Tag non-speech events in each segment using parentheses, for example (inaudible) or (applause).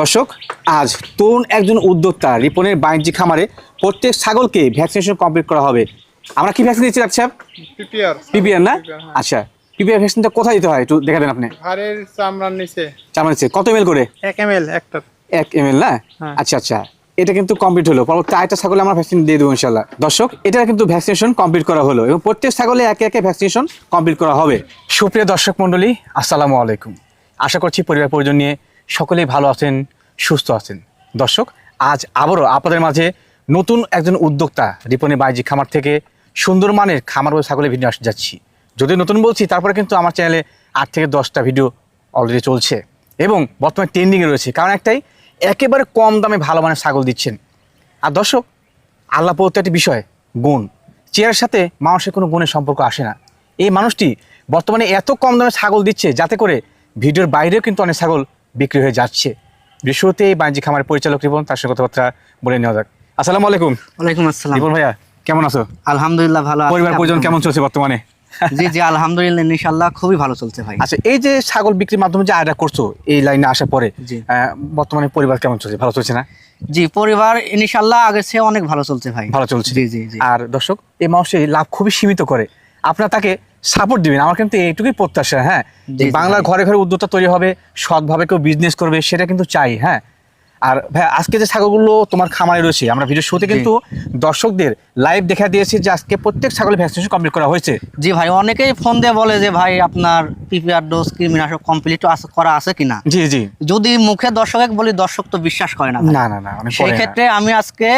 দর্শক আজ তরুণ একজন উদ্যোক্তা রিপনের বাণিজ্যিক খামারে প্রত্যেক ছাগলকে ভ্যাকসিনেশন কমপ্লিট করা হবে। আমরা কি ভ্যাকসিন দিচ্ছি ডাক্তার পিপিআর। পিপিআর না? হ্যাঁ। আচ্ছা পিপিআর ভ্যাকসিনটা কোথায় দিতে হয় একটু দেখা দেন আপনি? হাড়ের চামড়ার নিচে। চামাচ্ছে কত এম করে? এক এম এল একটা। এক এম না? হ্যাঁ। আচ্ছা আচ্ছা এটা কিন্তু কমপ্লিট হলো। পরবর্তী আরেকটা ছাগলে আমরা ভ্যাকসিন দিয়ে দেবো ইনশাল্লাহ দর্শক এটা কিন্তু ভ্যাকসিনেশন কমপ্লিট করা হলো এবং প্রত্যেক ছাগলে একে একে ভ্যাকসিনেশন কমপ্লিট করা হবে। সুপ্রিয় দর্শক মণ্ডলী আসসালামু আলাইকুম। আশা করছি পরিবার পরিজন নিয়ে সকলেই ভালো আছেন, সুস্থ আছেন। দর্শক, আজ আবারও আপনাদের মাঝে নতুন একজন উদ্যোক্তা রিপনি বাইজি খামার থেকে সুন্দর মানের খামার ছাগলের ভিডিও আসতে যাচ্ছি। যদি নতুন বলছি, তারপরে কিন্তু আমার চ্যানেলে আট থেকে দশটা ভিডিও অলরেডি চলছে এবং বর্তমানে ট্রেন্ডিংয়ে রয়েছে। কারণ একটাই, একেবারে কম দামে ভালো মানের ছাগল দিচ্ছেন। আর দর্শক, আল্লাহ প্রত্যেক একটি বিষয়, গুণ। চেয়ারের সাথে মানুষের কোনো গুণের সম্পর্ক আসে না। এই মানুষটি বর্তমানে এত কম দামে ছাগল দিচ্ছে যাতে করে ভিডিওর বাইরেও কিন্তু অনেক ছাগল বিক্রি হয়ে যাচ্ছে। বিশ্বতে এই বাণিজ্যিক খামারের পরিচালক রিপন তার সঙ্গে কথাবার্তা বলে নেওয়া যাক। আসসালামু আলাইকুম। ওয়ালাইকুম আসসালাম। রিপন ভাইয়া কেমন আছো? আলহামদুলিল্লাহ ভালো। পরিবার পরিজন কেমন চলছে বর্তমানে? জি জি আলহামদুলিল্লাহ ইনশাআল্লাহ খুবই ভালো চলছে ভাই। আচ্ছা এই যে ছাগল বিক্রির মাধ্যমে যে আয়টা করছ এই লাইনে আসার পরে বর্তমানে পরিবার কেমন চলছে? ভালো চলছে না? জি পরিবার ইনশাআল্লাহ আগের চেয়ে অনেক ভালো চলছে ভাই। ভালো চলছে। জি জি জি। আর দর্শক এই মানুষের লাভ খুবই সীমিত করে। আপনারা তাকে সাপোর্ট দিবেন। আমার কিন্তু এইটুকুই প্রত্যাশা হ্যাঁ। বাংলার ঘরে ঘরে উদ্যোক্তা তৈরি হবে সৎভাবে কেউ বিজনেস করবে সেটা কিন্তু চাই হ্যাঁ। আর ভাই আজকে যে ছাগলগুলো তোমার খামারে রয়েছে আমরা ভিডিও শুতে কিন্তু দর্শকদের লাইভ দেখা দিয়েছি যে আজকে প্রত্যেক ছাগলের ভ্যাকসিনেশন কমপ্লিট করা হয়েছে। জি ভাই অনেকেই ফোন দিয়ে বলে যে ভাই আপনার পিপিআর ডোজ কৃমিনাশক কমপ্লিট করা আছে কিনা? জি জি। যদি মুখে দর্শক বলি দর্শক তো বিশ্বাস করে না না না না সেই ক্ষেত্রে আমি আজকে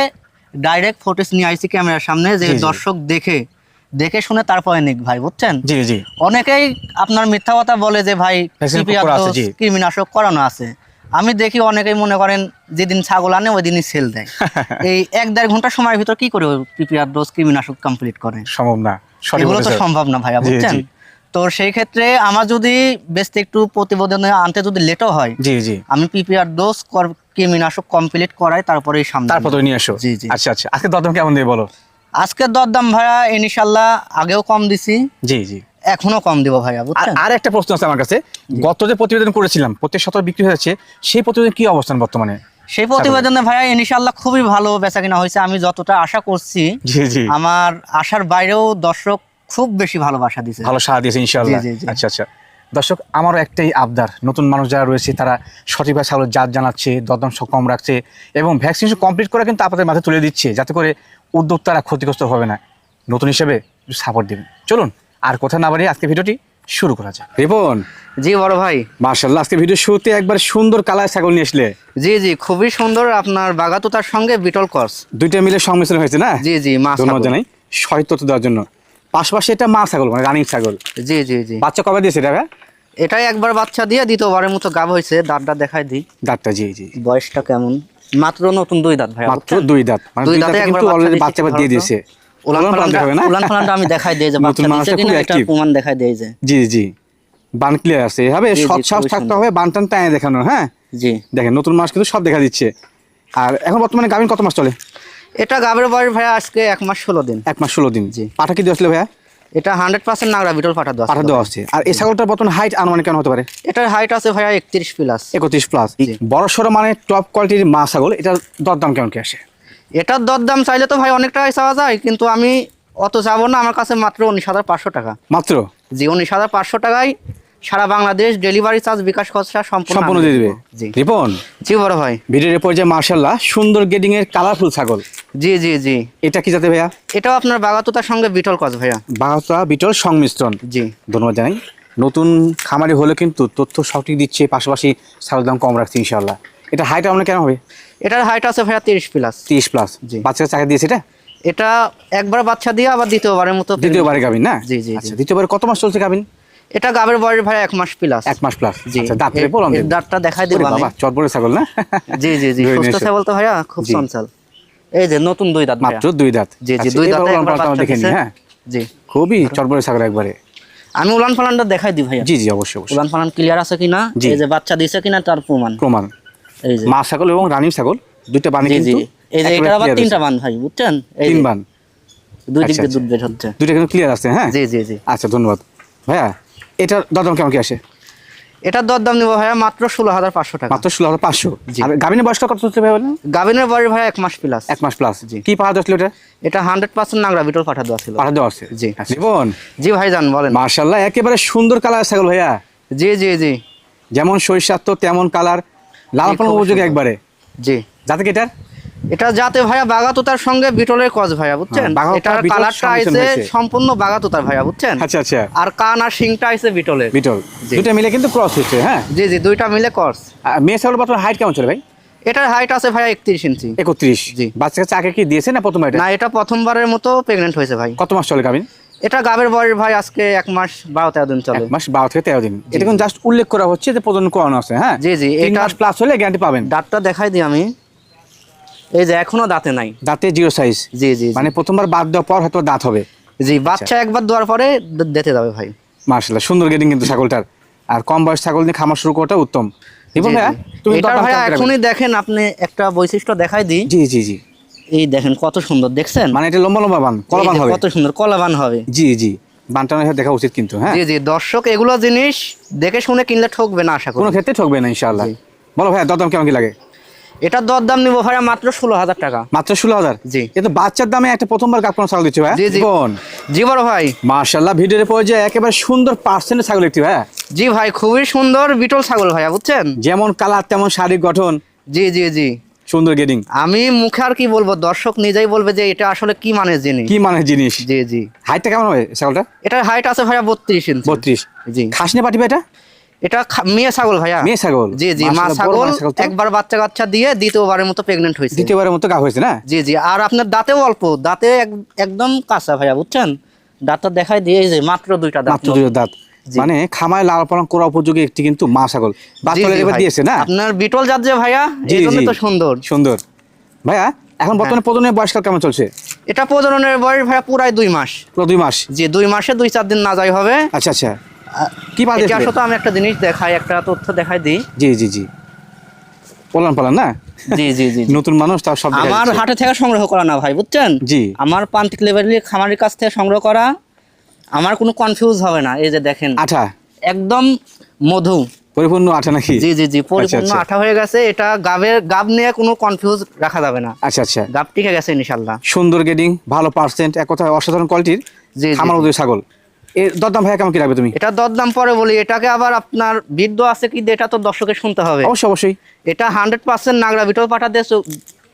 ডাইরেক্ট ফুটেজ নিয়ে আইছি ক্যামেরার সামনে যে। দর্শক দেখে দেখে শুনে তারপরে নিক ভাই বুঝছেন? জি জি। অনেকেই আপনার মিথ্যা কথা বলে যে ভাই। কৃমিনাশক করানো আছে। আমি দেখি অনেকেই মনে করেন যেদিন ছাগল আনে ওই দিনই সেল দেয়। (laughs) এই এক দেড় ঘণ্টা সময়ের ভিতর কি করে পিপিআর ডোজ কৃমিনাশক কমপ্লিট করে? সম্ভব না। এগুলো তো সম্ভব না ভাইয়া বুঝছেন? তো সেই ক্ষেত্রে আমার যদি বেস্ট একটু প্রতিবেদনে আনতে যদি লেটও হয় জি জি। আমি পিপিআর ডোজ কৃমিনাশক কমপ্লিট করাই তারপরে সামনে তারপর নিয়ে আসো জি, জি। আচ্ছা আচ্ছা। আজকে দরদাম কেমন দিয়ে বলো? আজকের দরদাম ভাইয়া ইনশাল্লাহ আগেও কম দিছি। জি জি। এখনও কম দিব ভাইয়া আর বুঝছেন? আর একটা প্রশ্ন আছে আমার কাছে। গত যে প্রতিবেদন করেছিলাম প্রত্যেক সপ্তাহ বিক্রি হয়েছে সেই প্রতিবেদন কি অবস্থান বর্তমানে? সেই প্রতিবেদনে ভাইয়া ইনশাল্লাহ খুবই ভালো বেচা কিনা হয়েছে আমি যতটা আশা করছি আমার আশার বাইরেও দর্শক খুব বেশি ভালোবাসা দিছে ভালো সাড়া দিয়েছে জি। আচ্ছা আচ্ছা। দর্শক আমারও একটাই আবদার নতুন মানুষ যারা রয়েছে তারা সঠিকভাবে ছাগলের জাত জানাচ্ছে দরদাম কম রাখছে এবং ভ্যাকসিনেশন কমপ্লিট করে কিন্তু আপনাদের মাথায় তুলে দিচ্ছে যাতে করে উদ্যোক্তারা ক্ষতিগ্রস্ত হবে না। নতুন হিসেবে সাপোর্ট দেবেন। চলুন আর কথা না বাড়িয়ে আজকে ভিডিওটি শুরু করা যাক। রিপন। জি বড় ভাই। মার্শাল্লাহ আজকে ভিডিও শুরুতে একবার সুন্দর কালার ছাগল নিয়ে আসলে। জি জি খুবই সুন্দর আপনার বাগাতুতার সঙ্গে বিটল কর্স। দুইটা মিলে সংমিশ্রণ হয়েছে না? জি জি মা। জানাই। সহিত দেওয়ার জন্য। পাশাপাশি এটা মা ছাগল মানে রানিং ছাগল। জি জি জি। বাচ্চা কবে দিয়েছে এটা এটাই একবার বাচ্চা দিয়ে দ্বিতীয়বারের মতো গাব হয়েছে দাঁতটা দেখাই দিই। দাঁতটা জি জি। বয়সটা কেমন? মাত্র নতুন দুই দাঁত ভাই মাত্র দুই দাঁত। মানে দুই দাঁতে কিন্তু অলরেডি বাচ্চা দিয়ে দিয়েছে। উলান না? উলান আমি দেখাই দিই যে নতুন বাচ্চা মানুষটা দিয়েছে কিনা এটা প্রমাণ দেখাই দিই যে। জি জি। বান ক্লিয়ার আছে। জি, সৎ সাহস থাকতে হবে বান টান টানে দেখানো হ্যাঁ? জি। দেখেন নতুন মাস কিন্তু সব দেখা দিচ্ছে। আর এখন বর্তমানে গাভিন কত মাস চলে? এটা গাবের বয়স ভাইয়া আজকে এক মাস ষোলো দিন। এক মাস ষোলো দিন। জি। পাঠা কি দিয়ে আসলে ভাইয়া? এটা হান্ড্রেড পার্সেন্ট নাগরা বিটল পাঠা দেওয়া পাঠা দেওয়া আছে আর এই ছাগলটার বর্তমান হাইট আনুমানিক কেন হতে পারে? এটার হাইট আছে ভাইয়া একত্রিশ প্লাস একত্রিশ প্লাস। বড় সড়ো মানে টপ কোয়ালিটির মা ছাগল এটার দরদাম কেমন কি আসে? এটার দরদাম চাইলে তো ভাই অনেকটাই চাওয়া যায় কিন্তু আমি অত যাব না আমার কাছে মাত্র উনিশ হাজার পাঁচশো টাকা। মাত্র? জি উনিশ হাজার পাঁচশো টাকায় সারা বাংলাদেশ ডেলিভারি চার্জ বিকাশ খরচা সম্পূর্ণ সম্পূর্ণ দিয়ে দিবে। জি। রিপন? জি বড় ভাই। ভিডিওর পর যে মার্শাল্লাহ সুন্দর গেডিং এর কালারফুল ছাগল। জি জি জি। এটা কি যাতে ভাইয়া? এটাও আপনার বাগাতুতার সঙ্গে বিটল কস ভাইয়া। বাহাত্তরা বিটল সংমিশ্রণ। জি। ধন্যবাদ জানাই। নতুন খামারি হলে কিন্তু তথ্য সঠিক দিচ্ছে পাশাপাশি ছাগলের দাম কম রাখছে ইনশাল্লাহ এটা হাইট আপনার কেন হবে? এটার হাইট আছে ভাইয়া তিরিশ প্লাস তিরিশ প্লাস জি। বাচ্চা চাকা দিয়েছে এটা? এটা একবার বাচ্চা দিয়ে আবার দ্বিতীয়বারের মতো দ্বিতীয়বারে গাবিন না? জি, জি, জি। আচ্ছা দ্বিতীয়বারে কত মাস চলছে গাবিন এটা গাবের বয়স ভাই এক মাস প্লাস এক মাস প্লাস জি। আচ্ছা দাঁত এর- বললাম দাঁতটা দেখাই দেবো আমি বাবা চটবড়ে ছাগল না? জি জি জি। সুস্থ ছাগল তো ভাইয়া খুব। চঞ্চল। এই যে নতুন দুই দাঁত মাত্র দুই দাঁত। জি জি আচ্ছা, দুই দাঁতে একবার দেখে দিছে। হ্যাঁ? জি। খুবই চটবড়ে ছাগল একবারে। আমি উলান ফালানটা দেখাই দিই ভাইয়া। জি জি অবশ্যই অবশ্যই। উলান ফালান ক্লিয়ার আছে কিনা? এই যে বাচ্চা দিছে কিনা তার প্রমাণ। প্রমাণ। এই যে। মা ছাগল এবং রানী ছাগল দুইটা বানি কিন্তু এই যে এটা আবার তিনটা বান ভাই বুঝছেন? এই তিন বান। দুই দিক আচ্ছা, দিয়ে দুধ বের হচ্ছে। দুইটা কিন্তু ক্লিয়ার আছে হ্যাঁ? জি জি জি। আচ্ছা ধন্যবাদ। ভাইয়া এটার দরদাম কেমন কি আসে? এটার দরদাম নিবো ভাইয়া মাত্র ষোলো হাজার পাঁচশো টাকা। মাত্র ষোলো হাজার পাঁচশো। আর গাভিনের বয়সটা কত হচ্ছে ভাই বলেন? গাভিনের বয়স ভাইয়া এক মাস প্লাস এক মাস প্লাস জি। কি পাওয়া যাচ্ছিল এটা? এটা হান্ড্রেড পার্সেন্ট নাগরা বিটল পাঠা দেওয়া ছিল। পাঠা দেওয়া আছে? জি। আচ্ছা, জীবন জি ভাইজান বলেন। মার্শাল্লাহ একেবারে সুন্দর কালার ছাগল ভাইয়া। জি জি জি। যেমন তো তেমন কালার লাল উপযোগী একবারে। জি। যাতে কি এটার? এটা যাতে ভাইয়া বাগাতুতার সঙ্গে বিটলের কজ ভাইয়া বুঝছেন? হ্যাঁ, এটার কালারটা আইছে। সম্পূর্ণ বাগাতুতার ভাইয়া বুঝছেন? আচ্ছা আচ্ছা। আর কান আর শিংটা আইছে বিটলের। বিটল। দুটো মিলে কিন্তু ক্রস হচ্ছে হ্যাঁ? জি জি দুইটা মিলে কর্স মেয়ে ছাগল বর্তমান হাইট কেমন চলে ভাই? এটার হাইট আছে ভাইয়া একত্রিশ ইঞ্চি। একত্রিশ। জি। বাচ্চা কাছে আগে কি দিয়েছে না প্রথম এটা? না এটা প্রথমবারের মতো প্রেগনেন্ট হয়েছে ভাই। কত মাস চলে গাভিন? এটা গাবের বয়স ভাই আজকে এক মাস বারো তেরো দিন চলে। মাস বারো থেকে তেরো দিন। এটা জাস্ট উল্লেখ করা হচ্ছে যে প্রজনন করানো আছে হ্যাঁ? জি, জি, এটা- প্লাস হলে গ্যারান্টি পাবেন। ডাক্তার দেখাই দিই আমি। এই যে এখনও দাঁতে নাই। দাঁতে জিরো সাইজ জি জি। মানে প্রথমবার বাদ দেওয়ার পর হয়তো দাঁত হবে। জি বাচ্চা একবার দেওয়ার পরে দ- দিতে যাবে ভাই। মার্শাল্লাহ সুন্দর গেটিং কিন্তু ছাগলটার। আর কম বয়স ছাগল নিয়ে খামার শুরু করাটা উত্তম। এবং ভাইয়া এখনই দেখেন আপনি একটা বৈশিষ্ট্য দেখাই দিই। জি জি জি। এই দেখেন কত সুন্দর দেখছেন? মানে এটা লম্বা লম্বা বান কলাবান হবে। কত সুন্দর কলাবান হবে। জি জি। বানটা দেখা উচিত কিন্তু হ্যাঁ। জি জি দর্শক এগুলো জিনিস দেখে শুনে কিনলে ঠকবে না আশা কোনো ক্ষেত্রে ঠকবে না ইনশাআল্লাহ। বলো ভাইয়া দরদাম কেমন কি লাগে? এটার দরদাম নিবো ভাইয়া মাত্র ষোলো হাজার টাকা। মাত্র ষোলো হাজার? জি। এ তো বাচ্চার দামে একটা প্রথমবার কাপড় ছাগল দিচ্ছে ভাই জি, জি। বোন জি বড় ভাই। মার্শাল্লাহ ভিডিওতে পড়ে যায় একেবারে সুন্দর পার্সেন্টের ছাগল একটি ভাই জি ভাই খুবই সুন্দর বিটল ছাগল ভাইয়া বুঝছেন? যেমন কালার তেমন শারীরিক গঠন। জি জি জি। সুন্দর গেটিং আমি মুখে আর কি বলব দর্শক নিজেই বলবে যে এটা আসলে কি মানের জিনিস। কি মানে জিনিস? জি জি। হাইটটা কেমন হবে ছাগলটা এটার হাইট আছে ভাইয়া বত্রিশ ইঞ্চি বত্রিশ। জি। খাসনে ভাই এটা? এটা মেয়ে ছাগল ভাইয়া। মেয়ে ছাগল? জি জি মা ছাগল। একবার বাচ্চা কাচ্চা দিয়ে দ্বিতীয়বারের মতো প্রেগনেন্ট হয়েছে। দ্বিতীয়বারের মতো গা হয়েছে না? জি জি আর আপনার দাঁতেও অল্প দাঁতে একদম কাঁচা ভাইয়া বুঝছেন? দাঁতটা দেখাই দিয়ে যে মাত্র দুইটা দাঁত মাত্র দুটো দাঁত। মানে খামায় লাল পালন করা উপযোগী একটি কিন্তু মা ছাগল। বাচ্চা দিয়েছে না? আপনার বিটল জাত যে ভাইয়া এই জন্য তো সুন্দর। সুন্দর। ভাইয়া এখন বর্তমানে হ্যাঁ। প্রজনের বয়সকাল কেমন চলছে? এটা প্রজননের বয়স ভাইয়া পুরাই দুই মাস। পুরো দুই মাস? জি দুই মাসে দুই চার দিন না যাই হবে। আচ্ছা আচ্ছা। কি বাদ এটা আসলে আমি একটা জিনিস দেখাই একটা তথ্য দেখাই দিই। জি জি জি। পলান পালান না? জি জি জি। নতুন মানুষ তার সব আমার হাটে থেকে সংগ্রহ করা না ভাই বুঝছেন? জি। আমার প্রান্তিক লেভেলের খামারের কাছ থেকে সংগ্রহ করা আমার কোনো কনফিউজ হবে না এই যে দেখেন। আঠা? একদম মধু। পরিপূর্ণ আঠা নাকি? জি জি জি পরিপূর্ণ আচ্ছা। আঠা হয়ে গেছে এটা গাবের গাব নিয়ে কোনো কনফিউজ রাখা যাবে না। আচ্ছা আচ্ছা। গাব টিকে গেছে ইনশাল্লাহ। সুন্দর গেডিং ভালো পার্সেন্ট এক কথায় অসাধারণ কোয়ালিটির খামার ছাগল। এর দরদাম ভাইয়া কেমন কি রাখবে তুমি? এটা দরদাম পরে বলি এটাকে আবার আপনার বিদ্য আছে কি এটা তো দর্শকের শুনতে হবে। অবশ্যই অবশ্যই। এটা হান্ড্রেড পার্সেন্ট নাগরা বিটল পাঠা দিয়ে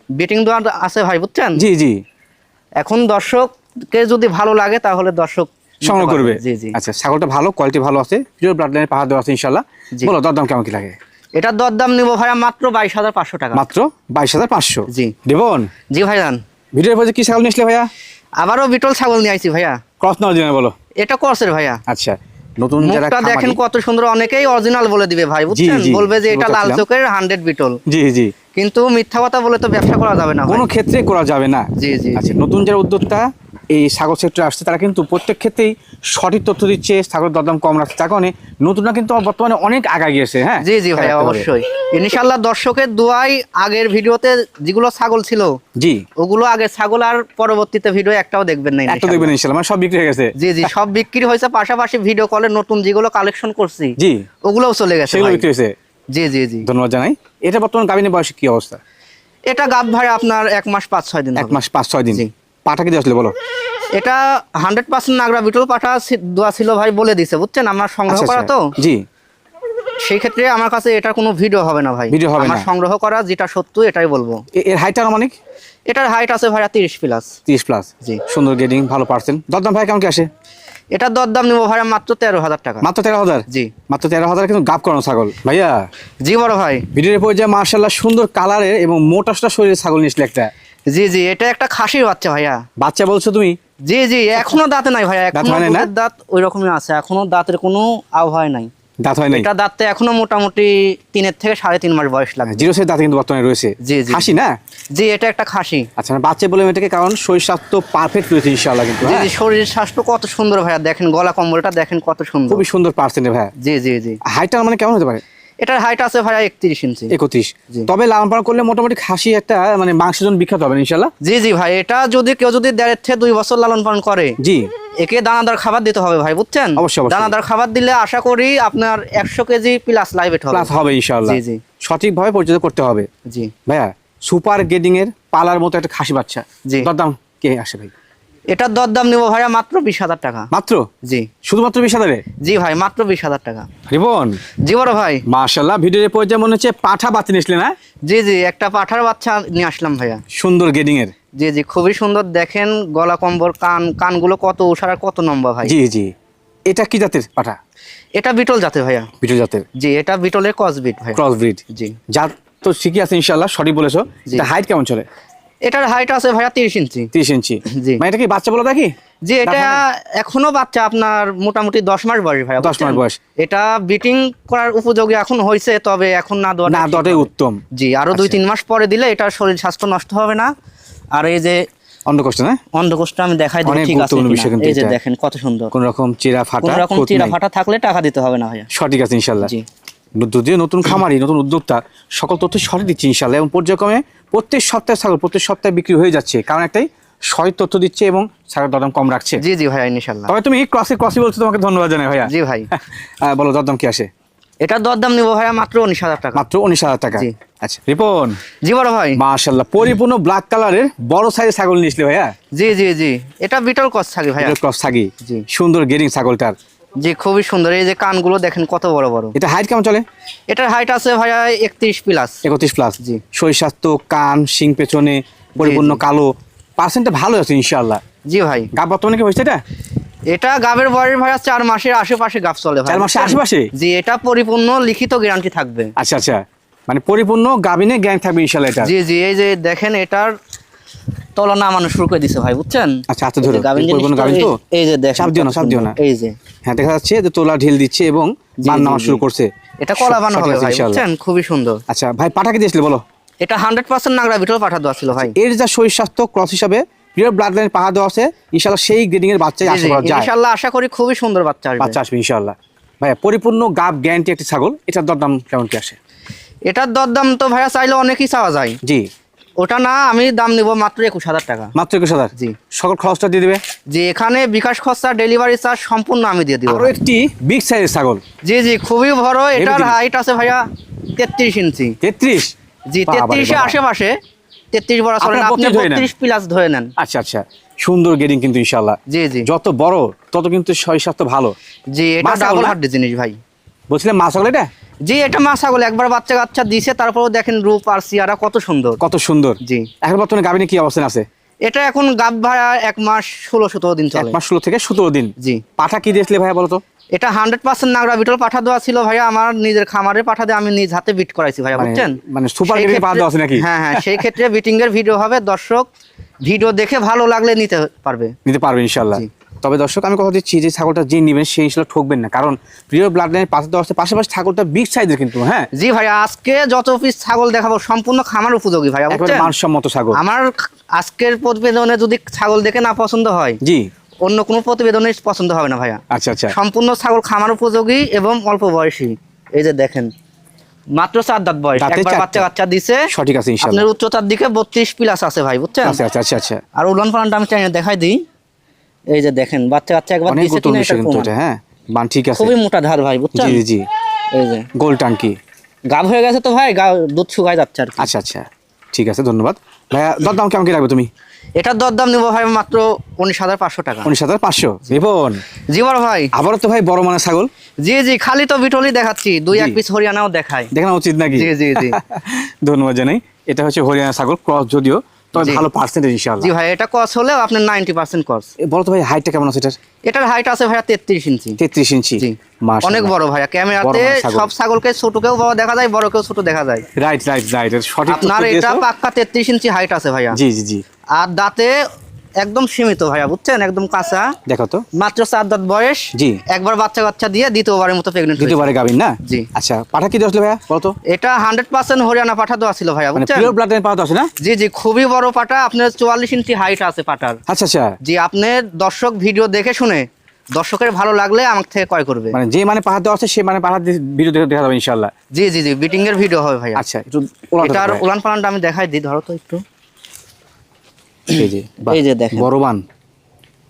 বেটিং দেওয়া আছে ভাই বুঝছেন? জি জি। এখন দর্শককে যদি ভালো লাগে তাহলে দর্শক সংগ্রহ করবে। জি জি। আচ্ছা ছাগলটা ভালো কোয়ালিটি ভালো আছে। পিওর ব্লাড লাইনের পাহাড় দেওয়া আছে ইনশাল্লাহ বলো দরদাম কেমন কি লাগে? এটার দরদাম নিবো ভাইয়া মাত্র বাইশ হাজার পাঁচশো টাকা। মাত্র বাইশ হাজার পাঁচশো? জি। দেবন জি ভাইজান। ভিডিওর পরে কি ছাগল নিয়েছিলে ভাইয়া? আবারও বিটল ছাগল নিয়ে আইছি ভাইয়া। ক্রস জন্য বলো। এটা করছের ভাইয়া। আচ্ছা নতুন যারা দেখেন কত সুন্দর অনেকেই অরিজিনাল বলে দিবে ভাই বুঝছেন? বলবে যে এটা লাল চোখের হান্ড্রেড বিটল। জি জি। কিন্তু মিথ্যা কথা বলে তো ব্যবসা করা যাবে না কোনো ক্ষেত্রে করা যাবে না। জি জি আচ্ছা নতুন যারা উদ্যোক্তা এই ছাগল সেক্টরে আসছে তারা কিন্তু প্রত্যেক ক্ষেত্রেই সঠিক তথ্য দিচ্ছে ছাগলের দরদাম কম রাখছে। তার কারণে নতুনরা কিন্তু বর্তমানে অনেক আগা গিয়েছে হ্যাঁ? জি জি ভাই। অবশ্যই। ইনশাল্লাহ দর্শকের দুয়াই আগের ভিডিওতে যেগুলো ছাগল ছিল জি। ওগুলো আগে ছাগল আর পরবর্তীতে ভিডিও একটাও দেখবেন না একটা দেখবেন ইনশাল্লাহ মানে সব বিক্রি হয়ে গেছে। জি জি সব বিক্রি হয়েছে পাশাপাশি ভিডিও কলে নতুন যেগুলো কালেকশন করছি জি। ওগুলোও চলে গেছে সেগুলো বিক্রি হয়েছে। জি জি জি। ধন্যবাদ জানাই। এটা বর্তমান গাভিনের বয়সে কি অবস্থা? এটা গাব ভাই আপনার এক মাস পাঁচ ছয় দিন এক মাস পাঁচ ছয় দিন। পাটা কি আসলে বলো। এটা হান্ড্রেড পার্সেন্ট নাগরা বিটল পাঠা দোয়া ছিল ভাই বলে দিছে বুঝছেন? আমার সংগ্রহ আচ্ছা, করা আচ্ছা। তো। জি। সেই ক্ষেত্রে আমার কাছে এটা কোনো ভিডিও হবে না ভাই। ভিডিও হবে আমার না। সংগ্রহ করা যেটা সত্য এটাই বলব। এর হাইটটা আনুমানিক? এটার হাইট আছে ভাইয়া তিরিশ প্লাস তিরিশ প্লাস জি। সুন্দর গেডিং ভালো পার্সেন্ট দরদাম ভাই কেমন কি আসে? এটার দরদাম নিবো ভাইয়া মাত্র তেরো হাজার টাকা। মাত্র তেরো হাজার? জি। মাত্র তেরো হাজার কিন্তু গাপ করানো ছাগল। ভাইয়া? জি বড় ভাই। ভিডিওর পরে যে মার্শাল্লাহ সুন্দর কালারের এবং মোটাসটা শরীরের ছাগল নিয়েছিল একটা জি জি এটা একটা খাসির বাচ্চা ভাইয়া। বাচ্চা বলছো তুমি? জি জি এখনও দাঁতে নাই ভাইয়া এখনও দাঁত ওই রকমই আছে এখনও দাঁতের কোনো আবহাওয়া নাই। দাঁত হয় নাই? এটা দাঁতে এখনও মোটামুটি তিনের থেকে সাড়ে তিন মাস বয়স লাগবে। জিরো সাইজ দাঁত কিন্তু বর্তমানে রয়েছে। জি, জি। হাসি না? জি এটা একটা খাসি। আচ্ছা বাচ্চা বলে এটাকে কারণ শরীর স্বাস্থ্য পারফেক্ট রয়েছে ইনশাআল্লাহ কিন্তু হ্যাঁ? জি শরীর স্বাস্থ্য কত সুন্দর ভাইয়া দেখেন গলা কম্বলটা দেখেন কত সুন্দর। খুবই সুন্দর পার্সেন্ট ভাইয়া। জি জি জি। হাইটটা মানে কেমন হতে পারে? এটার হাইট আছে ভাইয়া একত্রিশ ইঞ্চি একত্রিশ। তবে লালন পালন করলে মোটামুটি খাসি একটা মানে মাংসের জন্য বিখ্যাত হবে ইনশাল্লাহ জি জি ভাই এটা যদি কেউ যদি দেড় থেকে দুই বছর লালন পালন করে জি। একে দানাদার খাবার দিতে হবে ভাই বুঝছেন? অবশ্যই। দানাদার খাবার দিলে আশা করি আপনার একশো কেজি প্লাস লাইভ হবে। প্লাস হবে ইনশাল্লাহ জি, জি। সঠিকভাবে পরিচর্যা করতে হবে। জি। ভাইয়া সুপার গেডিং এর পালার মতো একটা খাসি বাচ্চা। জি। দরদাম কে আসে ভাই? এটার দরদাম নেব ভাইয়া মাত্র বিশ হাজার টাকা। মাত্র? জি। শুধুমাত্র বিশ হাজারে? জি ভাই মাত্র বিশ হাজার টাকা। রিবন? জি বড় ভাই। মাশাল্লাহ ভিডিওর পর্যায়ে মনে হচ্ছে পাঠা বাচ্চা নিয়েছিলেন না জি জি একটা পাঠার বাচ্চা নিয়ে আসলাম ভাইয়া। সুন্দর গেডিং এর। জি জি খুবই সুন্দর। দেখেন গলা কম্বর কান কানগুলো কত আর কত নম্বর ভাই। জি জি। এটা কি জাতের পাঠা? এটা বিটল জাতে ভাইয়া। বিটু জাতের। জি এটা বিটলের কস বিট ভাই ক্রস ব্রিড জি। জাত তো ঠিকই আছে ইনশাল্লাহ সঠিক বলেছ। হাইট কেমন চলে? এটার হাইট আছে ভাইয়া তিরিশ ইঞ্চি। তিরিশ ইঞ্চি। জি। মানে এটা কি বাচ্চা বলে দেখি? জি এটা এখনও বাচ্চা আপনার মোটামুটি দশ মাস বয়স ভাইয়া 10 মাস বয়স। এটা বিটিং করার উপযোগী এখন হয়েছে তবে এখন না দেওয়া না দটাই উত্তম। জি আরও দুই আচ্ছা। তিন মাস পরে দিলে এটার শরীর স্বাস্থ্য নষ্ট হবে না। আর এই যে না? আমি দেখাই দিই ঠিক আছে এই যে দেখেন কত সুন্দর। কোন রকম চিরা ফাটা কোন রকম চিরা ফাটা থাকলে টাকা দিতে হবে না ভাইয়া। সঠিক আছে ইনশাল্লাহ। জি। যদিও নতুন খামারি নতুন উদ্যোক্তা সকল তথ্য সঠিক দিচ্ছে ইনশাল্লাহ। এবং পর্যায়ক্রমে প্রত্যেক সপ্তাহে ছাগল প্রত্যেক সপ্তাহে বিক্রি হয়ে যাচ্ছে। কারণ একটাই সঠিক তথ্য দিচ্ছে এবং ছাগলের দরদাম কম রাখছে। জি জি ভাইয়া ইনশাল্লাহ তবে তুমি ক্রসে ক্রসি বলছো তোমাকে ধন্যবাদ জানাই ভাইয়া। জি ভাই। (laughs) বলো দরদাম কি আসে? এটার দরদাম নিবো ভাইয়া মাত্র উনিশ হাজার টাকা। মাত্র উনিশ হাজার টাকা। আচ্ছা রিপন। জি বড় ভাই। মাশাল্লাহ পরিপূর্ণ ব্ল্যাক কালারের বড় সাইজের ছাগল নিয়েছিলে ভাইয়া। জি জি জি। এটা বিটল কস থাকে ভাইয়া। ক্রস থাকি জি। সুন্দর গেরিং ছাগলটার। জি খুবই সুন্দর। এই যে কানগুলো দেখেন কত বড় বড়। এটা হাইট কেমন চলে? এটার হাইট আছে ভাইয়া একত্রিশ প্লাস একত্রিশ প্লাস জি। শরীর স্বাস্থ্য কান শিং পেছনে পরিপূর্ণ কালো। পার্সেন্টটা ভালো আছে ইনশাল্লাহ জি ভাই। গাব বর্তমানে কি হয়েছে এটা? এটা গাবের বয়স ভাইয়া চার মাসের আশেপাশে গাব চলে ভাই। চার মাসের আশেপাশে? জি এটা পরিপূর্ণ লিখিত গ্যারান্টি থাকবে। আচ্ছা আচ্ছা। মানে পরিপূর্ণ গাবিনে জ্ঞান থাকবে ইনশাল্লাহ এটা। জি জি এই যে দেখেন এটার তলা নামানো শুরু করে দিছে ভাই বুঝছেন? আচ্ছা হাতে এই ধরো পরিপূর্ণ গাবিন তো এই- এই যে দেখেন চাপ দিও না কত দিও না। এই যে। হ্যাঁ দেখা যাচ্ছে যে তোলা ঢিল দিচ্ছে এবং জি, নামা শুরু করছে। এটা কলা বানো হবে ভাই বুঝছেন? খুবই সুন্দর। আচ্ছা ভাই পাঠাকে দিয়েছিলে বলো? এটা হান্ড্রেড পার্সেন্ট নাগরা ভিতরে পাঠা দেওয়া ছিল ভাই। এর যা শরীর স্বাস্থ্য ক্রস হিসাবে পিওর ব্লাড লাইন পাহা দেওয়া আছে। ইনশাআল্লাহ সেই গ্রেডিং এর বাচ্চাই আশা করা যায়। ইনশাআল্লাহ আশা করি খুবই সুন্দর বাচ্চা আসবে। বাচ্চা আসবে ইনশাআল্লাহ ভাইয়া পরিপূর্ণ গাব গ্যারান্টি একটি ছাগল এটার দরদাম কেমন কি আসে? এটার দরদাম তো ভাইয়া চাইলে অনেকই চাওয়া যায়। জি। ওটা না আমি দাম নিব মাত্র একুশ হাজার টাকা। মাত্র একুশ হাজার? জি। সকল খরচটা দিয়ে দিবে? যে এখানে বিকাশ খরচা ডেলিভারি চার্জ সম্পূর্ণ আমি দিয়ে দিব। একটি বিগ সাইজের ছাগল। জি জি খুবই বড়। এটার হাইট আছে ভাইয়া তেত্রিশ ইঞ্চি। তেত্রিশ? জি তেত্রিশের আশেপাশে তেত্রিশ বড় আপনি 32 বত্রিশ প্লাস ধরে নেন। আচ্ছা আচ্ছা। সুন্দর গেডিং কিন্তু ইনশাআল্লাহ। জি জি। যত বড় তত কিন্তু স্বাস্থ্য ভালো। জি এটা ডাবল না? হার্ড জিনিস ভাই। বলছিলেন মা ছাগল এটা? জি এটা মা ছাগল। একবার বাচ্চা কাচ্চা দিছে তারপরেও দেখেন রূপ আর সিয়ারা কত সুন্দর। কত সুন্দর। জি। এখন বর্তমানে গাবিনে কি অবস্থান আছে? এটা এখন গাব ভাড়া এক মাস ষোলো সতেরো দিন এক মাস ষোলো থেকে সতেরো দিন। জি। পাঠা কি দিয়েছিলে ভাইয়া বলতো এটা হান্ড্রেড পার্সেন্ট নাগরা বিটল পাঠা দেওয়া ছিল ভাইয়া। আমার নিজের খামারে পাঠা দিয়ে আমি নিজ হাতে বিট করাইছি ভাইয়া মানে- বুঝছেন? মানে সুপার সেই গ্রেডে পা দেওয়া আছে নাকি? হ্যাঁ হ্যাঁ সেই ক্ষেত্রে বিটিং এর ভিডিও হবে। দর্শক ভিডিও দেখে ভালো লাগলে নিতে পারবে। নিতে পারবে ইনশাল্লাহ। তবে দর্শক আমি কথা দিচ্ছি যে ছাগলটা যে নেবেন সেই ইনশাল্লাহ ঠকবেন না। কারণ প্রিয় ব্লাড লাইনের পাশে দেওয়া পাশাপাশি ছাগলটা বিগ সাইজের কিন্তু হ্যাঁ? জি ভাইয়া আজকে যত পিস ছাগল দেখাবো সম্পূর্ণ খামার উপযোগী বুঝছেন? মানসম্মত ছাগল। আমার আজকের প্রতিবেদনে যদি ছাগল দেখে না পছন্দ হয় জি। অন্য কোনো প্রতিবেদনে পছন্দ হবে না ভাইয়া। আচ্ছা আচ্ছা। সম্পূর্ণ ছাগল খামার উপযোগী এবং অল্প বয়সী। এই যে দেখেন মাত্র চার দাঁত বয়স একবার বাচ্চা কাচ্চা দিছে। সঠিক আছে আপনার উচ্চতার দিকে বত্রিশ প্লাস আছে ভাই বুঝছেন? আচ্ছা আচ্ছা। আর উলন পালনটা আমি চাই দেখাই দিই। এই যে দেখেন বাচ্চা কাচ্চা একবার গুরুত্বপূর্ণ কিনা কিন্তু প্রমাণ। এটা হ্যাঁ বান ঠিক আছে। খুবই মোটা ধার ভাই বুঝছেন? জি জি। এই যে। গোল টাঙ্কি গাভ হয়ে গেছে তো ভাই গা- দুধ শুকায় যাচ্ছে আর আচ্ছা আচ্ছা। ঠিক আছে ধন্যবাদ। ভাইয়া দরদাম কেমন কি রাখবে তুমি? এটার দরদাম নেব ভাই মাত্র উনিশ হাজার পাঁচশো টাকা। উনিশ হাজার পাঁচশো। রিপন। জি বড় ভাই। আবারও তো ভাই বড় মানের ছাগল? জি জি খালি তো বিটলি দেখাচ্ছি দুই এক পিস হরিয়ানাও দেখায়। দেখানো উচিত নাকি? জি, জি, জি। (laughs) ধন্যবাদ জানাই। এটা হচ্ছে হরিয়ানা ছাগল ক্রস যদিও। তবে ভালো পার্সেন্টেজ ইনশাআল্লাহ। জি ভাই এটা কস হলেও আপনার নাইনটি পার্সেন্ট কস বলো তো ভাই হাইটটা কেমন আছে এটার? এটার হাইট আছে ভাইয়া তেত্রিশ ইঞ্চি। তেত্রিশ ইঞ্চি। জি। অনেক বড় ভাইয়া ক্যামেরাতে। সব ছাগলকে ছোটকেও বড় দেখা যায় বড়কেও ছোট দেখা যায়। রাইট রাইট রাইট সঠিক আপনার এটা। পাক্কা ইঞ্চি হাইট আছে ভাইয়া। জি জি জি। আর দাঁতে একদম সীমিত ভাইয়া বুঝছেন? একদম কাঁচা। দেখো তো। মাত্র চার দাঁত বয়স। জি। একবার বাচ্চা বাচ্চা দিয়ে দ্বিতীয়বারের মতো প্রেগনেন্ট দ্বিতীয়বারে গাবিন না? জি। আচ্ছা পাঠা কি দিয়েছিল ভাইয়া? বলো তো। এটা হান্ড্রেড পার্সেন্ট হরিয়ানা পাঠা দেওয়া ছিল ভাইয়া মানে বুঝছেন? পিওর ব্লাড লাইন পাওয়া আছে না? জি জি খুবই বড় পাটা আপনার চুয়াল্লিশ ইঞ্চি হাইট আছে পাটার আচ্ছা আচ্ছা। জি আপনি দর্শক ভিডিও দেখে শুনে দর্শকের ভালো লাগলে আমার থেকে ক্রয় করবে। মানে যে মানে পাহাড় দেওয়া আছে সে মানে পাহাড় ভিডিও দেখে দেখা যাবে ইনশাল্লাহ জি জি জি বিটিং এর ভিডিও হবে ভাইয়া। আচ্ছা এটার উলান পালানটা আমি দেখাই দিই ধরো তো একটু। এই যে বাহ, এই যে দেখেন। বড় বান।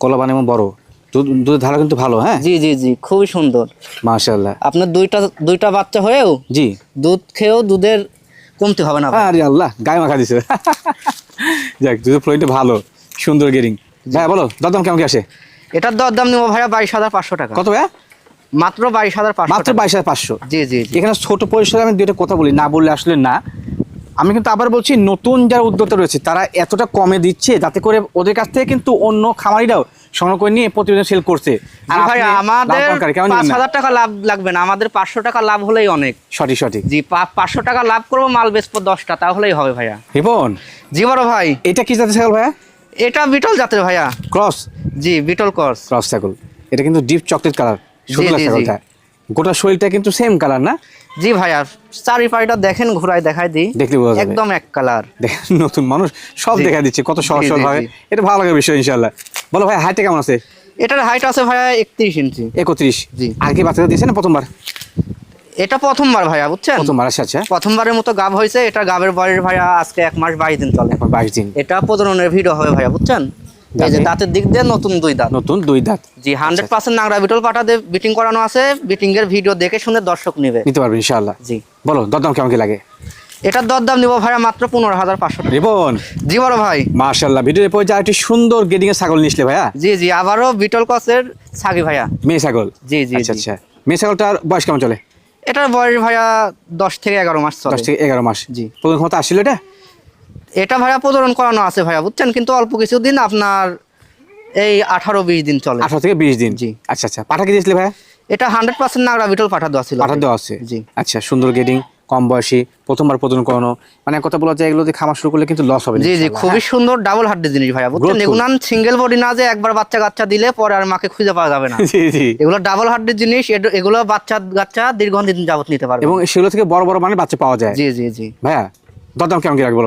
কলাবান এবং বড়। দুধ দুধের ধারা কিন্তু ভালো হ্যাঁ? জি জি জি খুবই সুন্দর। মাশাআল্লাহ। আপনার দুইটা দুইটা বাচ্চা হয়েও জি। দুধ খেয়েও দুধের কমতি হবে না। আরে আল্লাহ গায়ে মাখা দিছে। যাক দুধের ফ্লোটা ভালো সুন্দর গেরিং ভাই বলো দরদাম কেমন কি আসে? এটার দর দাম নেব ভাইয়া বাইশ হাজার পাঁচশো টাকা। কত ভাইয়া? মাত্র বাইশ হাজার পাঁচশো মাত্র বাইশ হাজার পাঁচশো? জি জি জি। এখানে ছোট পরিসরে আমি দুইটা কথা বলি না বললে আসলে না। আমি কিন্তু আবার বলছি নতুন যারা উদ্যোক্তা রয়েছে তারা এতটা কমে দিচ্ছে যাতে করে ওদের কাছ থেকে কিন্তু অন্য খামারিরাও সংগ্রহ করে নিয়ে প্রতিদিন সেল করছে। ভাই আমাদের পাঁচ হাজার টাকা লাভ লাগবে না আমাদের পাঁচশো টাকা লাভ হলেই অনেক। সঠিক সঠিক। জি পাঁচশো টাকা লাভ করব মাল বেচবো দশটা তাহলেই হবে ভাইয়া। রিপন? জি বড় ভাই। এটা কি জাতের ছাগল ভাইয়া? এটা বিটল জাতের ভাইয়া। ক্রস? জি বিটল কর্স। ক্রস ছাগল। এটা কিন্তু ডিপ চকলেট কালার সুন্দর। ছাগলটা। গোটা শরীরটা কিন্তু সেম কালার না? জি ভাইয়া চারি পাড়িটা দেখেন ঘুরাই দেখাই দিই। দেখলে বোঝা যাবে। একদম এক কালার নতুন মানুষ সব। দেখা দিচ্ছে কত সহজ জি, জি, ভাবে। এটা ভালো লাগে বিষয় ইনশাল্লাহ বলো ভাই হাইটে কেমন আছে? এটার হাইট আছে ভাইয়া একত্রিশ ইঞ্চি একত্রিশ? জি। আর কি বাচ্চাটা দিয়েছে না প্রথমবার? এটা প্রথমবার ভাইয়া বুঝছেন? প্রথমবার আচ্ছা আচ্ছা। প্রথমবারের মতো গাব হয়েছে এটা গাবের বয়স ভাইয়া আজকে এক মাস বাইশ দিন চলে। বাইশ দিন। এটা প্রজননের ভিডিও হবে ভাইয়া বুঝছেন? এই যে দাঁতের দিক দিয়ে নতুন দুই দাঁত। নতুন দুই দাঁত। জি হান্ড্রেড পার্সেন্ট নাগরা বিটল পাটাতে বিটিং করানো আছে বিটিং এর ভিডিও দেখে শুনে দর্শক নেবে। নিতে পারবে ইনশাল্লাহ জি। বলো দরদাম কেমন কি লাগে? এটার দরদাম নিব ভাইয়া মাত্র পনেরো হাজার পাঁচশো রিপন জি বড় ভাই। মার্শাল্লাহ ভিডিওর পরে যা একটি সুন্দর গেডিং এর ছাগল নিসলে ভাইয়া? জি জি আবারও বিটল কসের ছাগি ভাইয়া। মেয়ে ছাগল? জি জি আচ্ছা আচ্ছা। মেয়ে ছাগলটার বয়স কেমন চলে? এটার বয়স ভাইয়া দশ থেকে এগারো মাস দশ থেকে এগারো মাস। জি। প্রথম ক্ষমতা আসছিল এটা? এটা ভাইয়া প্রজনন করানো আছে ভাইয়া বুঝছেন? কিন্তু অল্প কিছুদিন আপনার এই আঠারো বিশ দিন চলে। আঠারো থেকে বিশ দিন? জি। আচ্ছা আচ্ছা। পাঠা কি দিয়েছিলে ভাইয়া? এটা হান্ড্রেড পার্সেন্ট নাগরা বিটল পাঠা দেওয়া ছিল। পাঠা দেওয়া আছে। জি। আচ্ছা সুন্দর গেডিং কম বয়সী প্রথমবার প্রদান করানো। মানে কথা বলা যায় এগুলো খামার শুরু করলে কিন্তু লস হবে জি জি খুবই সুন্দর ডাবল হার্ডের জিনিস ভাইয়া বুঝছেন. এগুলো সিঙ্গেল বডি না যে একবার বাচ্চা কাচ্চা দিলে পরে আর মাকে খুঁজে পাওয়া যাবে না? (laughs) জি জি। এগুলো ডাবল হার্ডের জিনিস এগুলো বাচ্চা কাচ্চা দীর্ঘদিন যাবত নিতে পারবে। এবং সেগুলো থেকে বড় বড় মানে বাচ্চা পাওয়া যায়। জি জি জি। ভাইয়া দরদাম কেমন কি রাখব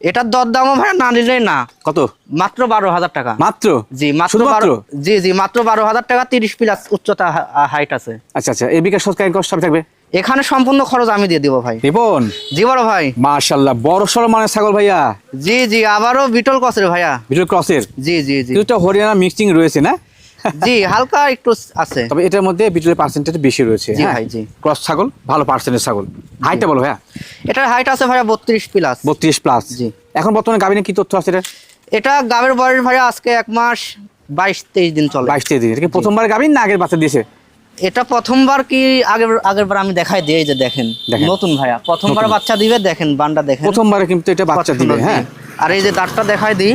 এটার দর দামও ভাইয়া না নিলেই না। কত? মাত্র বারো হাজার টাকা। মাত্র? জি মাত্র? বারো জি জি মাত্র বারো হাজার টাকা তিরিশ প্লাস উচ্চতা হাইট আছে। আচ্ছা আচ্ছা এই বিকাশ সরকারি কষ্ট থাকবে? এখানে সম্পূর্ণ খরচ আমি দিয়ে দিব ভাই। রিপন? জি বড় ভাই। মাশাল্লাহ বড় সড়ো মানে ছাগল ভাইয়া। জি জি আবারও বিটল ক্রসের ভাইয়া। বিটল ক্রসের জি জি জি। কিছুটা হরিয়ানা মিক্সিং রয়েছে না? জি হালকা একটু আছে। তবে এটার মধ্যে বিটলের পার্সেন্টেজ বেশি রয়েছে জি হ্যাঁ? ভাই, জি। ক্রস ছাগল ভালো পার্সেন্টেজ ছাগল। হাইটটা বলো ভাইয়া এটার হাইট আছে ভাইয়া বত্রিশ প্লাস বত্রিশ প্লাস জি। এখন বর্তমানে গাবিনে কি তথ্য আছে এটা? এটা গাবের বয়স ভাইয়া আজকে এক মাস বাইশ তেইশ দিন চলে। বাইশ তেইশ দিন। এটা কি প্রথমবার গাবিন না আগের বাচ্চা দিয়েছে? এটা প্রথমবার কি আগের আগের বার আমি দেখাই এই যে দেখেন। দেখেন। নতুন ভাইয়া প্রথমবার বাচ্চা দিবে দেখেন বান্ডা দেখেন। প্রথমবারে কিন্তু এটা বাচ্চা দিবে হ্যাঁ? আর এই যে দাঁতটা দেখাই দিই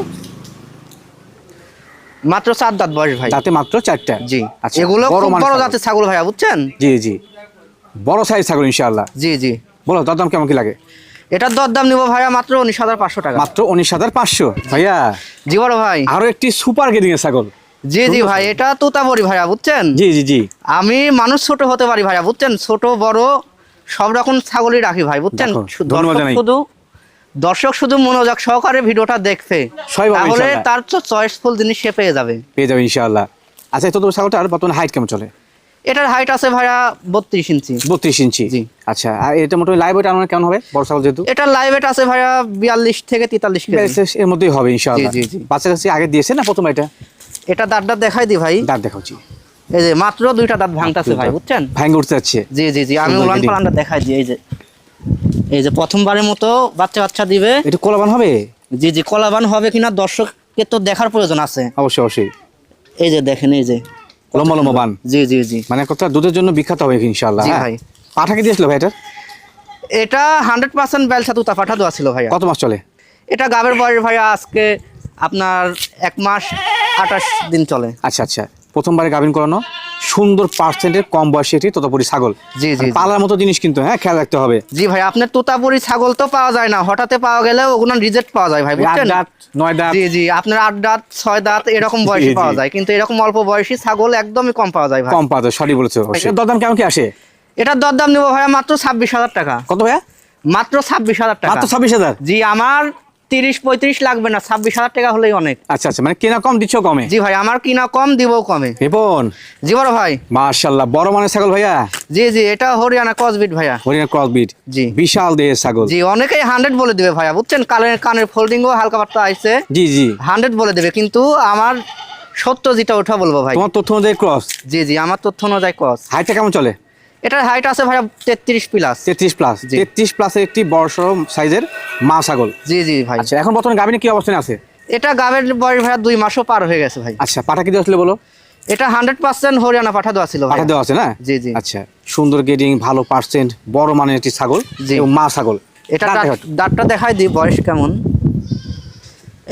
মাত্র চার দাঁত বয়স ভাই। তাতে মাত্র চারটা। জি। আচ্ছা এগুলো খুব বড়। জাতের ছাগল ভাইয়া বুঝছেন? জি জি। বড় সাইজ ছাগল ইনশাআল্লাহ। জি জি। বলো দরদাম কেমন কি লাগে? এটার দরদাম নিবো ভাইয়া মাত্র উনিশ হাজার পাঁচশো টাকা। মাত্র উনিশ হাজার পাঁচশো। ভাইয়া জি বড় ভাই। আরও একটি সুপার গেডিং এর ছাগল। জি জি ভাই এটা তোতা তোতাবড়ি ভাইয়া বুঝছেন? জি জি জি। আমি মানুষ ছোট হতে পারি ভাইয়া বুঝছেন? ছোট বড় সব রকম ছাগলই রাখি ভাই বুঝছেন? ধন্যবাদ শুধু দর্শক শুধু মনোযোগ সহকারে ভিডিওটা দেখবে সবাই তাহলে তার তো চয়েসফুল জিনিস সে পেয়ে যাবে। পেয়ে যাবে ইনশাআল্লাহ। আচ্ছা তো তোমার ছাগলটার বর্তমানে হাইট কেমন চলে? এটার হাইট আছে ভাইয়া বত্রিশ ইঞ্চি। বত্রিশ ইঞ্চি। জি। আচ্ছা আর এটা মোটামুটি লাইভ ওয়েট আনানো কেমন হবে? বড় ছাগল যেহেতু। এটার লাইভ ওয়েট আছে ভাইয়া বিয়াল্লিশ থেকে তেতাল্লিশ এর মধ্যেই হবে ইনশাআল্লাহ। জি, জি। বাচ্চা কাছে আগে দিয়েছে না প্রথম এটা? এটা দাঁতটা দেখাই দি ভাই। দাঁত দেখাচ্ছি এই যে মাত্র দুইটা দাঁত ভাঙতাছে ভাই বুঝছেন? ভাঙ্গে উঠতে যাচ্ছে। জি জি জি আমি উলান পালানটা দেখাই দিই এই যে। এই যে প্রথমবারের মতো বাচ্চা বাচ্চা দিবে। এটা কোলাবান হবে? জি জি কলাবান হবে কিনা দর্শককে তো দেখার প্রয়োজন আছে। অবশ্যই অবশ্যই। এই যে দেখেন এই যে। লম্বা লম্বা বান। জি জি জি। মানে কথা দুধের জন্য বিখ্যাত হবে ইনশাআল্লাহ জি হ্যাঁ? ভাই। পাঠা কি দিয়েছিল ভাই এটা? এটা হান্ড্রেড পার্সেন্ট বেলসা তুতা পাঠা দেওয়া ছিল ভাইয়া। কত মাস চলে? এটা গাবের বয়স ভাইয়া আজকে আপনার এক মাস আঠাশ দিন চলে। আচ্ছা আচ্ছা। প্রথমবারে গাভিন করানো সুন্দর পার্সেন্টের কম বয়সী এটি ততপুরি ছাগল। জি, জি, মানে পালার মতো জিনিস কিন্তু হ্যাঁ খেয়াল রাখতে হবে। জি ভাই আপনার তোতাপুরি ছাগল তো পাওয়া যায় না হঠাৎ পাওয়া গেলে ওগুলো রিজেক্ট পাওয়া যায় ভাই আট বুঝছেন দাঁত নয় দাঁত। জি জি আপনার আট দাঁত ছয় দাঁত এরকম বয়সী জি, জি। পাওয়া যায় কিন্তু এরকম অল্প বয়সী ছাগল একদমই কম পাওয়া যায় ভাই। কম পাওয়া যায় সঠিক বলেছ। দরদাম কেমন কি আসে? এটার দরদাম নেব ভাইয়া মাত্র ছাব্বিশ হাজার টাকা। কত ভাইয়া? মাত্র ছাব্বিশ হাজার টাকা। মাত্র ছাব্বিশ হাজার? জি আমার তিরিশ পঁয়ত্রিশ লাগবে না ছাব্বিশ হাজার টাকা হলেই অনেক। আচ্ছা আচ্ছা মানে কেনা কম দিচ্ছ কমে? জি ভাই আমার কিনা কম দিবও কমে। রিপন? জি বড় ভাই। মার্শাল্লাহ বড় মানের ছাগল ভাইয়া? জি জি এটা হরিয়ানা কসবিট ভাইয়া। হরিয়ানা ক্রস বিট জি। বিশাল দেহের ছাগল। জি অনেকেই হান্ড্রেড বলে দিবে ভাইয়া বুঝছেন? কানের কানের ফোল্ডিংও হালকা পাতলা আইছে। জি জি। হান্ড্রেড বলে দেবে কিন্তু আমার সত্য যেটা ওঠা বলব ভাই। তোমার তথ্য অনুযায়ী ক্রস জি জি আমার তথ্য অনুযায়ী ক্রস হাইটটা কেমন চলে? এটার হাইট আছে ভাইয়া তেত্রিশ প্লাস তেত্রিশ প্লাস। তেত্রিশ প্লাসের একটি বড় সাইজের মা ছাগল। জি জি ভাই। আচ্ছা এখন বর্তমানে গাভিনে কি অবস্থানে আছে? এটা গাবের বয়স ভাইয়া দুই মাসও পার হয়ে গেছে ভাই। আচ্ছা পাটা কি আসলে বলো? এটা হান্ড্রেড পার্সেন্ট হরিয়ানা পাঠা দেওয়া ছিল ভাই পাটা দেওয়া আছে না? জি, জি। আচ্ছা সুন্দর গেডিং ভালো পার্সেন্ট বড় মানের একটি ছাগল জি। এবং মা ছাগল। এটা। দাঁতটা দেখাই দিই বয়স কেমন?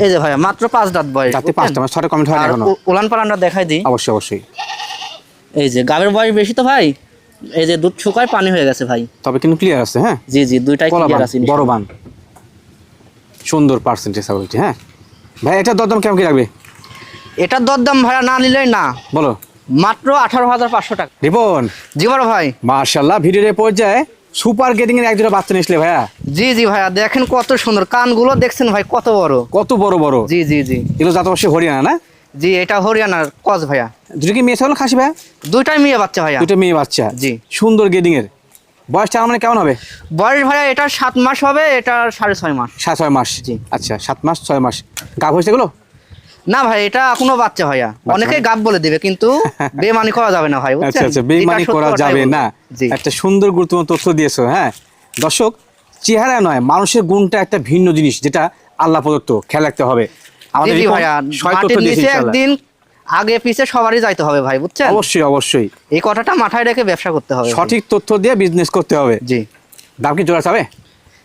এই যে ভাইয়া মাত্র পাঁচ দাঁত বয়স দাঁতে? পাঁচটা মানে ছটা কমেন্ট হয় না এখনও। উলান পালানটা দেখাই দিই। অবশ্যই অবশ্যই। এই যে গাবের বয়স বেশি তো ভাই? এই যে দুধ শুকায় পানি হয়ে গেছে ভাই। তবে কিন্তু ক্লিয়ার আছে হ্যাঁ? জি জি দুইটাই ক্লিয়ার আছে বড় বান সুন্দর পার্সেন্টেজ ছাগলটি হ্যাঁ? ভাই এটা দরদাম কেমন কি রাখবে এটার দরদাম ভাড়া না নিলেই না। বলো। মাত্র আঠারো হাজার পাঁচশো টাকা। রিপন? জি বড় ভাই। মার্শাল্লাহ ভিডিওর পর্যায়ে সুপার গেটিং এর এক দুটো বাচ্চা নিয়েছিলে ভাইয়া। জি জি ভাইয়া দেখেন কত সুন্দর। কানগুলো দেখছেন ভাই কত বড়। কত বড় বড়। জি জি জি। এগুলো জাত অবশ্যই হরিয়ানা না? জি এটা হরিয়ানার কস ভাইয়া। দুটো কি মেয়ে ছাগল খাসি ভাইয়া? দুইটাই মেয়ে বাচ্চা ভাইয়া। দুটো মেয়ে বাচ্চা। জি। সুন্দর গেডিং এর। বয়সটা মানে কেমন হবে? বয়স ভাইয়া এটা সাত মাস হবে এটা সাড়ে ছয় মাস। সাত ছয় মাস। জি। আচ্ছা সাত মাস ছয় মাস। গাভ হয়েছে এগুলো? না ভাই এটা এখনও বাচ্চা ভাইয়া। অনেকেই গাব বলে দিবে কিন্তু (laughs) বেমানি করা যাবে না ভাই? আচ্ছা আচ্ছা সত্য করা যাবে না। একটা সুন্দর গুরুত্বপূর্ণ তথ্য দিয়েছ হ্যাঁ? দর্শক চেহারা নয় মানুষের গুণটা একটা ভিন্ন জিনিস যেটা আল্লাহ প্রদত্ত। খেয়াল রাখতে হবে। নিচে একদিন আগে পিছে সবারই যাইতে হবে ভাই বুঝছেন? অবশ্যই অবশ্যই। এই কথাটা মাথায় রেখে ব্যবসা করতে হবে। সঠিক তথ্য দিয়ে বিজনেস করতে হবে। জি। দাম কি জোড়া চাবে?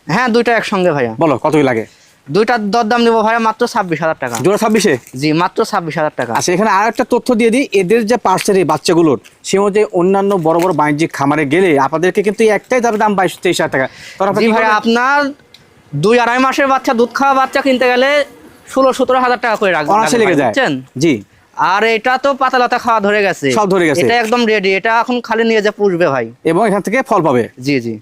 হ্যাঁ দুইটা একসঙ্গে ভাইয়া। বলো কত লাগে? দুইটার দরদাম দেবো ভাইয়া মাত্র ছাব্বিশ হাজার টাকা। জোড়া ছাব্বিশে? জি মাত্র ছাব্বিশ হাজার টাকা। আচ্ছা এখানে আর একটা তথ্য দিয়ে দিই এদের যে পার্সের এই বাচ্চাগুলোর সে অনুযায়ী অন্যান্য বড় বড় বাণিজ্যিক খামারে গেলে আপনাদেরকে কিন্তু একটাই দাম দাম বাইশ তেইশ হাজার টাকা। ভাইয়া আপনার দুই আড়াই মাসের বাচ্চা দুধ খাওয়া বাচ্চা কিনতে গেলে ষোলো সতেরো হাজার টাকা করে রাখবেন লেগে যায়। জি। আর এটা তো পাতা লতা খাওয়া ধরে গেছে। সব ধরে গেছে। এটা একদম রেডি এটা এখন খালি নিয়ে যা পুষবে ভাই। এবং এখান থেকে ফল পাবে। জি জি।